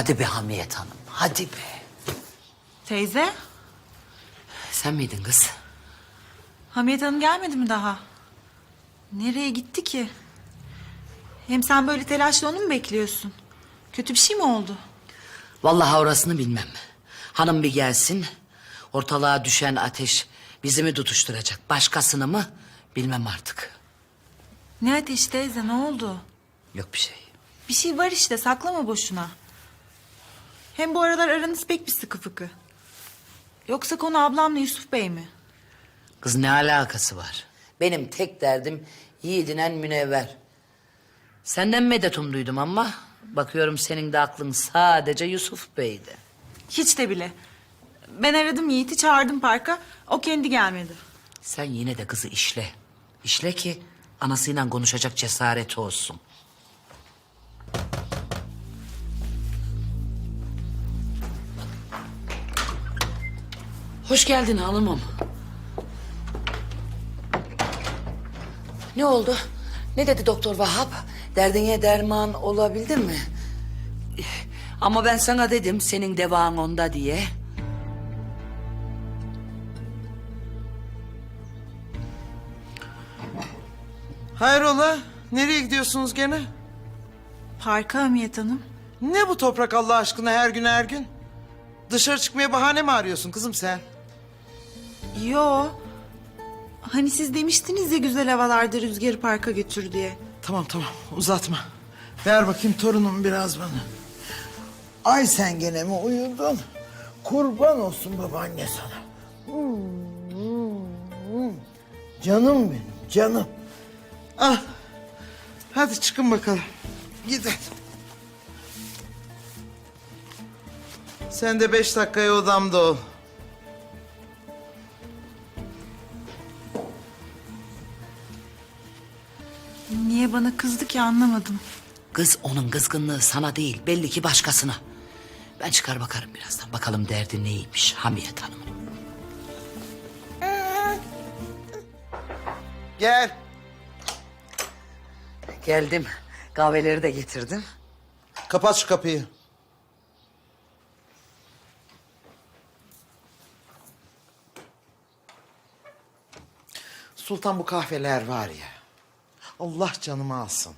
Hadi be Hamiyet Hanım, hadi be. Teyze, Sen miydin kız? Hamiyet Hanım gelmedi mi daha? Nereye gitti ki? Hem sen böyle telaşla onu mu bekliyorsun? Kötü bir şey mi oldu? Vallahi orasını bilmem. Hanım bir gelsin, ortalığa düşen ateş bizi mi tutuşturacak, başkasını mı bilmem artık. Ne ateş teyze ne oldu? Yok bir şey. Bir şey var işte saklama boşuna. Hem bu aralar aranız pek bir sıkı fıkı. Yoksa konu ablamla Yusuf Bey mi? Kız ne alakası var? Benim tek derdim yiğidinen münevver. Senden medetum duydum ama bakıyorum senin de aklın sadece Yusuf Bey'di. Hiç de bile. Ben aradım Yiğit'i çağırdım parka. O kendi gelmedi. Sen yine de kızı işle. İşle ki anasıyla konuşacak cesareti olsun. Hoş geldin hanımım. Ne oldu? Ne dedi doktor Vahap? Derdine derman olabildi mi? Ama ben sana dedim senin devan onda diye. Hayrola? Nereye gidiyorsunuz gene? Parka Hamiyet Hanım. Ne bu toprak Allah aşkına her gün her gün? Dışarı çıkmaya bahane mi arıyorsun kızım sen? Yo. Hani siz demiştiniz ya güzel havalarda rüzgarı parka götür diye. Tamam tamam uzatma. Ver bakayım torunum biraz bana. Ay sen gene mi uyudun? Kurban olsun babaanne sana. Canım benim canım. Al. Hadi çıkın bakalım. Gidin. Sen de beş dakikaya odamda ol. Niye bana kızdı ki anlamadım. Kız onun kızgınlığı sana değil belli ki başkasına. Ben çıkar bakarım birazdan. Bakalım derdi neymiş Hamiyet Hanım'ın. Gel. Geldim. Kahveleri de getirdim. Kapat şu kapıyı. Sultan bu kahveler var ya. Allah canımı alsın.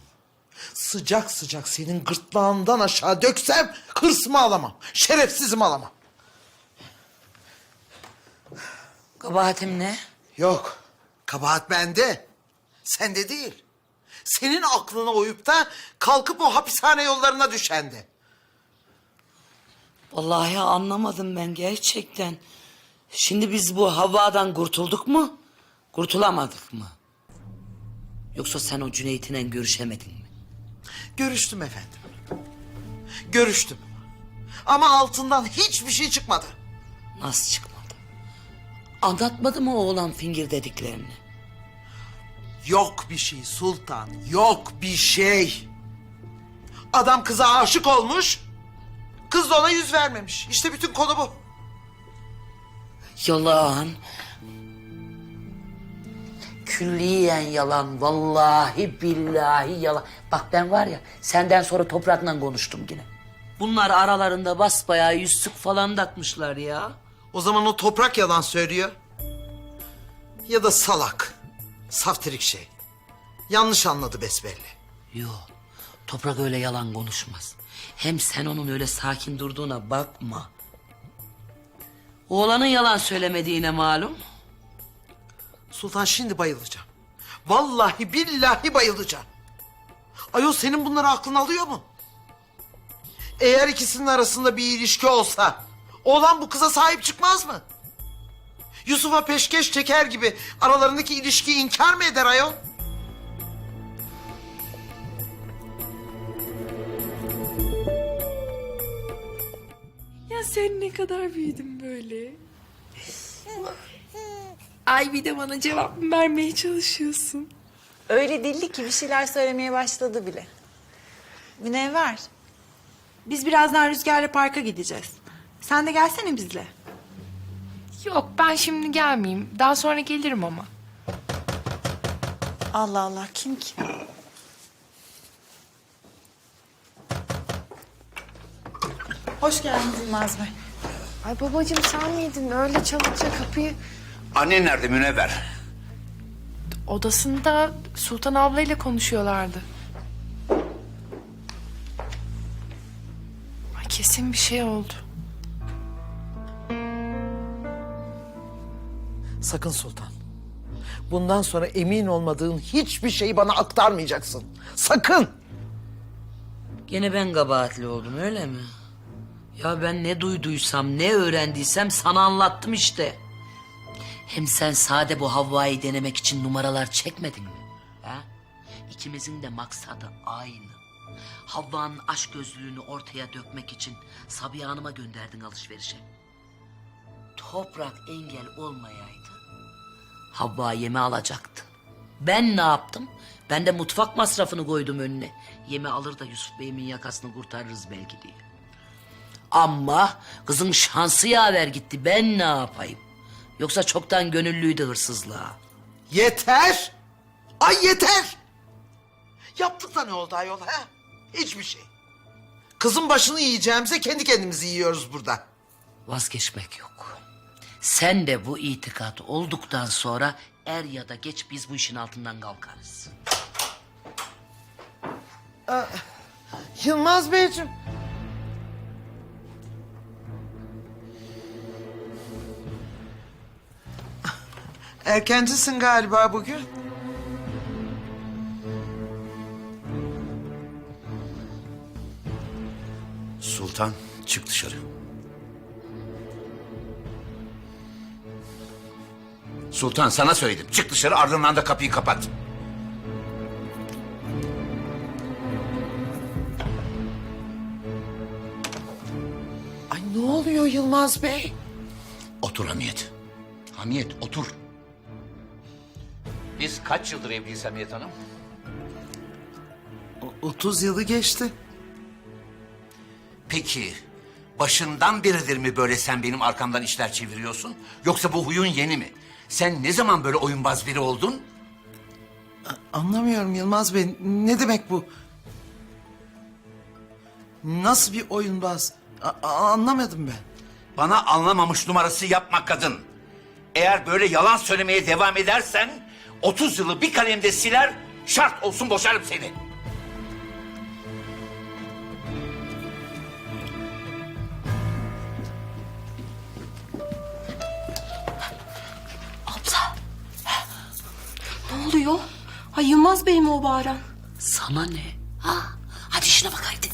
Sıcak sıcak senin gırtlağından aşağı döksem hırsımı alamam. Şerefsizim alamam. Kabahatim ne? Yok. Kabahat bende. Sende değil. Senin aklına uyup da kalkıp o hapishane yollarına düşendi. Vallahi anlamadım ben gerçekten. Şimdi biz bu havadan kurtulduk mu? Kurtulamadık mı? Yoksa sen o Cüneyt'le görüşemedin mi? Görüştüm efendim. Görüştüm. Ama altından hiçbir şey çıkmadı. Nasıl çıkmadı? Anlatmadı mı oğlan fingir dediklerini? Yok bir şey sultan, yok bir şey. Adam kıza aşık olmuş, kız da ona yüz vermemiş. İşte bütün konu bu. Yalan. Külliyen yalan. Vallahi billahi yalan. Bak ben var ya senden sonra toprakla konuştum yine. Bunlar aralarında basbayağı yüzsük falan takmışlar ya. O zaman o toprak yalan söylüyor. Ya da salak, saftirik şey. Yanlış anladı besbelli. Yo toprak öyle yalan konuşmaz. Hem sen onun öyle sakin durduğuna bakma. Oğlanın yalan söylemediğine malum. Sultan şimdi bayılacağım. Vallahi billahi bayılacağım. Ayol senin bunları aklın alıyor mu? Eğer ikisinin arasında bir ilişki olsa... ...oğlan bu kıza sahip çıkmaz mı? Yusuf'a peşkeş çeker gibi aralarındaki ilişkiyi inkar mı eder ayol? Ya sen ne kadar büyüdün böyle. Ay bir de bana cevap vermeye çalışıyorsun. Öyle dilli ki bir şeyler söylemeye başladı bile. Münevver. Biz birazdan Rüzgar'la parka gideceğiz. Sen de gelsene bizle. Yok ben şimdi gelmeyeyim. Daha sonra gelirim ama. Allah Allah kim ki? Hoş geldiniz Yılmaz Bey. Ay babacığım sen miydin? Öyle çalınca kapıyı... Annen nerede Münevver? Odasında Sultan ablayla konuşuyorlardı. Ay kesin bir şey oldu. Sakın Sultan. Bundan sonra emin olmadığın hiçbir şeyi bana aktarmayacaksın. Sakın. Gene ben kabahatli oldum öyle mi? Ya ben ne duyduysam, ne öğrendiysem sana anlattım işte. Hem sen sade bu Havva'yı denemek için numaralar çekmedin mi? Ha? İkimizin de maksadı aynı. Havva'nın aşk gözlüğünü ortaya dökmek için Sabiha Hanım'a gönderdin alışverişe. Toprak engel olmayaydı. Havva yeme alacaktı. Ben ne yaptım? Ben de mutfak masrafını koydum önüne. Yeme alır da Yusuf Bey'imin yakasını kurtarırız belki diye. Ama kızın şansı yaver gitti. Ben ne yapayım? Yoksa çoktan gönüllüydü hırsızlığa. Yeter. Ay yeter. Yaptık da ne oldu ayol ha? Hiçbir şey. Kızın başını yiyeceğimize kendi kendimizi yiyoruz burada. Vazgeçmek yok. Sen de bu itikat olduktan sonra er ya da geç biz bu işin altından kalkarız. Yılmaz Beyciğim. Erkencisin galiba bugün. Sultan çık dışarı. Sultan sana söyledim. Çık dışarı ardından da kapıyı kapat. Ay ne oluyor Yılmaz Bey? Otur Hamiyet. Hamiyet otur. Biz kaç yıldır evliyiz Hamiyet Hanım? O- 30 yılı geçti. Peki başından beridir mi böyle sen benim arkamdan işler çeviriyorsun? Yoksa bu huyun yeni mi? Sen ne zaman böyle oyunbaz biri oldun? Anlamıyorum Yılmaz Bey. Ne demek bu? Nasıl bir oyunbaz? A- a- anlamadım ben. Bana anlamamış numarası yapma kadın. Eğer böyle yalan söylemeye devam edersen 30 yılı bir kalemde siler şart olsun boşarım seni. Abla. Ne oluyor? Ay Yılmaz Bey mi o bağıran? Sana ne? Ha? Hadi işine bak haydi.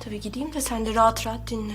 Tabii gideyim de sen de rahat rahat dinle.